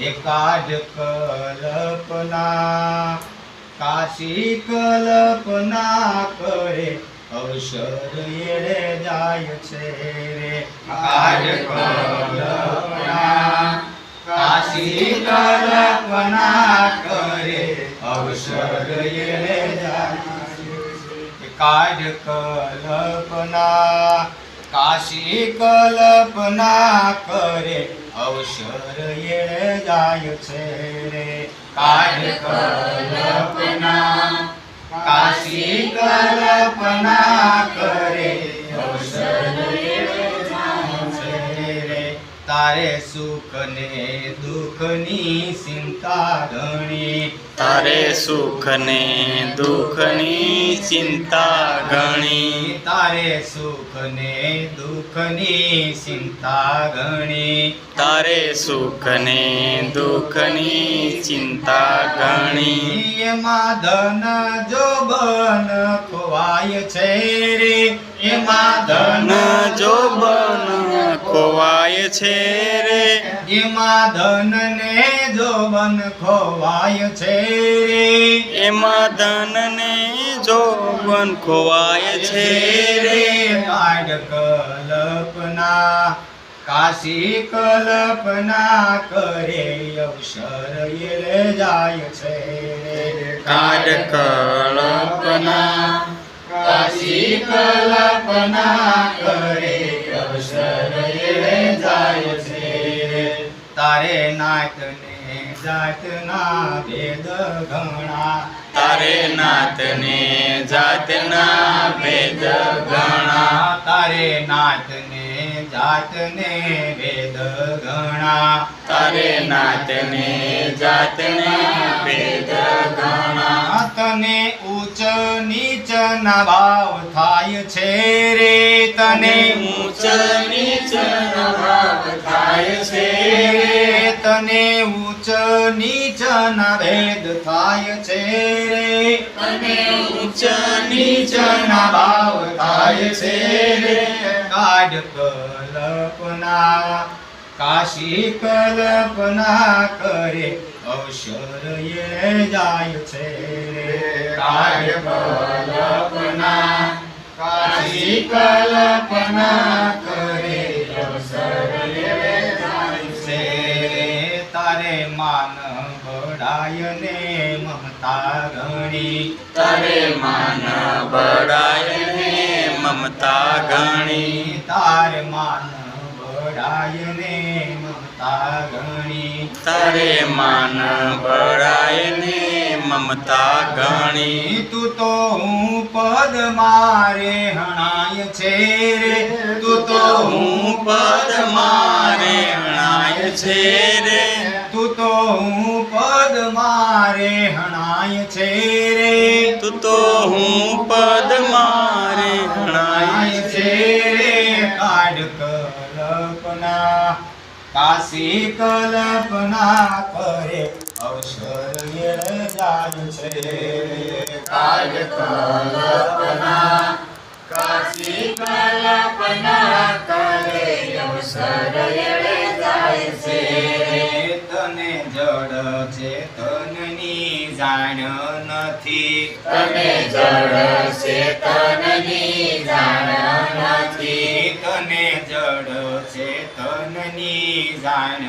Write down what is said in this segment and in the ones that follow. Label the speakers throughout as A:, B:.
A: એકાદ કલ્પના કાશી કલ્પના કરે અવસર એળે જાય છે રે. એકાદ કલ્પના કાશી કલ્પના કરે અવસર એળે જાય કાઢ કલ્પના કાશી કલ્પના કરે અવસર એળે જાય છે રે કાઢ કલ્પના કાશી કલ્પના તારે સુખ ને દુઃખની ચિંતા ગણી.
B: તારે સુખ ને દુઃખની ચિંતા ગણી.
A: તારે સુખ ને દુઃખની ચિંતા ગણી.
B: તારે સુખ ને દુઃખની ચિંતા ઘણી
A: એમાં ધન જોબન ખોવાય છે રે? એમાં
B: ધન જોબન ખોવાય છે રે?
A: એમાં ધન ને જોબન ખોવાય છે રે?
B: એમાં ધન ને જોબન ખોવાય છે રે?
A: કાઢ કલ્પના કાશી કલ્પના કરે અવસર એલે જાય છે.
B: કાઢ કલ્પના
A: કાશી કલ્પના કરે અવસર એલે જાય છે. તારે નાતને જાતના ભેદ ઘણા
B: તારે નાતને જાતના ભેદ ઘણા
A: તારે નાતને જાતને ભેદ ઘણા
B: તારે નાતને જાતને ભેદ ઘણા
A: તને ઉચ્ચ નીચ ના ભાવ થાય છે રે તને.
B: ઊંચ નીચ ભાવ થાય છે
A: રે. તને ઉચ્ચ નીચ ના ભેદ થાય છે રે.
B: તને ઉચ્ચ
A: નીચ ના ભાવ થાય છે રે. કાઢ કલ્પના કાશી કલ્પના કરે અવસર એ જાય છે કાઢ કલ્પના કાશી કલ્પના બળાય ને મમતા ગણી.
B: તારે માન બળાય ને મમતા ગણી.
A: તાર માન બળાય ને મમતા ગણી.
B: તારે માન બળાય ને મમતા ગણી.
A: તું તો હું પદ મારે હણાય છે રે. તું તો હું
B: પદ મારે હણાય છે રે.
A: તું તો હું પદ મારે હણાય છે રે.
B: તું તો હું પદ મારે હણાય
A: છે રે. કાઢ કલ્પના કાશી કલ્પના કરે અવસર જાય છે કાઢ કલ્પના કાશી કલ્પના છે તને જડ છે તનની જાણ નથી.
B: તને જડ છે તનની જાણ
A: નથી. તને જડ છે તનની જાણ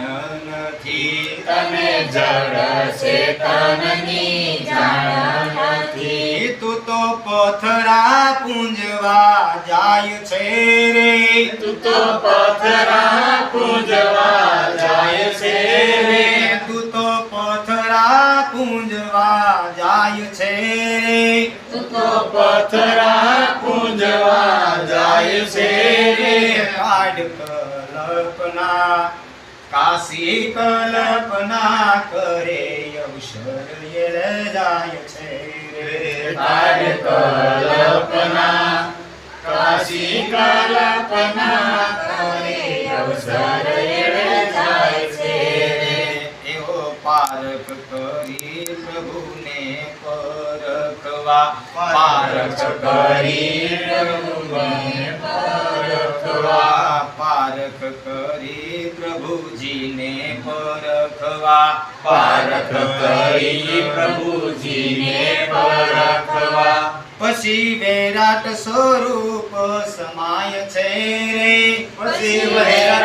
A: નથી.
B: તને જડ છે તનની જાણ નથી.
A: તું તો પથરા પૂંજવા જાય છે રે.
B: તું તો પથરા પૂજવા જાય છે રે.
A: તું તો પથરા પૂંજવા જાય છે. રે
B: તું તો પથરા પૂજવા જાય છે રે.
A: કાઢ કલ્પના કાશી કલ્પના કરે અવસર એળ જાય છે રે.
B: કાઢ કલ્પના કાશી કલ્પના કરે અવસર
A: પારખ કરી પ્રભુને પરખવા.
B: પારક કરી પ્રભુને પરખવા.
A: પારખ પારખ કરી પ્રભુજીને પરખવા.
B: પારક કરી પ્રભુજીને પરખવા.
A: પછી વૈરાટ સ્વરૂપ સમાય છે રે.
B: પછી વૈરાટ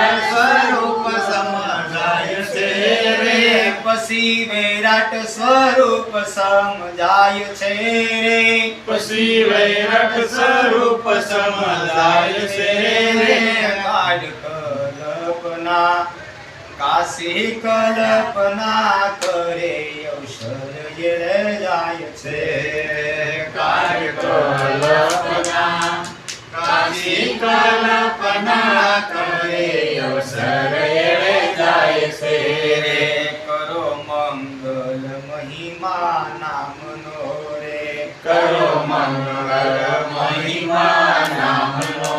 A: પછી વૈરાટ સ્વરૂપ સમજાય છે રે.
B: પછી વૈરાટ સ્વરૂપ સમજાય છે રે.
A: કલ્પના કાશી કલ્પના કરે અવસર રે જાય છે.
B: કાળ કલ્પના કાશી કલ્પના કરે અવસર રે જાય છે
A: રે કરો મંગલ મહિમા નામનો રે
B: કરો મંગળ મહિમા નામનો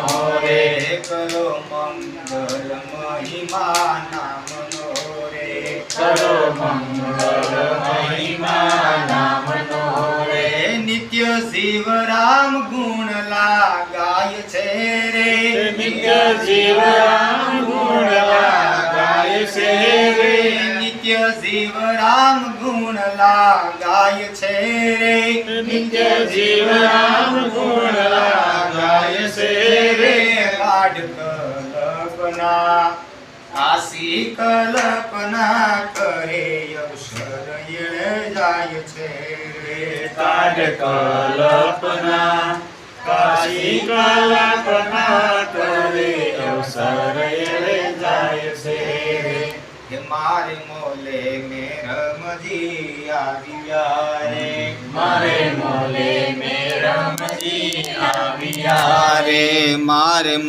B: રે
A: કરો મંગળ મહિમા નામનો રે
B: કરો મંગળ મહિમા નામનો રે
A: નિત્ય શિવ રામ ગુણ લાગાય છે રે
B: નિત્ય શિવ રામ ગુણ લાગાય છે રે
A: નિત્ય જીવ રામ ગુણ લાગાય છે રે.
B: નિત્ય જીવ રામ ગુણ લાગાય છે રે.
A: કાઢ કલ્પના આસી કલ્પના કરે અવસર એળે જાય છે રે.
B: કાઢ કલ્પના કાશી કલ્પના કરે અવસર
A: કે મારે મોલે મેરમજી આવ્યા રે.
B: મારે મોલે મેરમજી આવ્યા
A: રે. મારે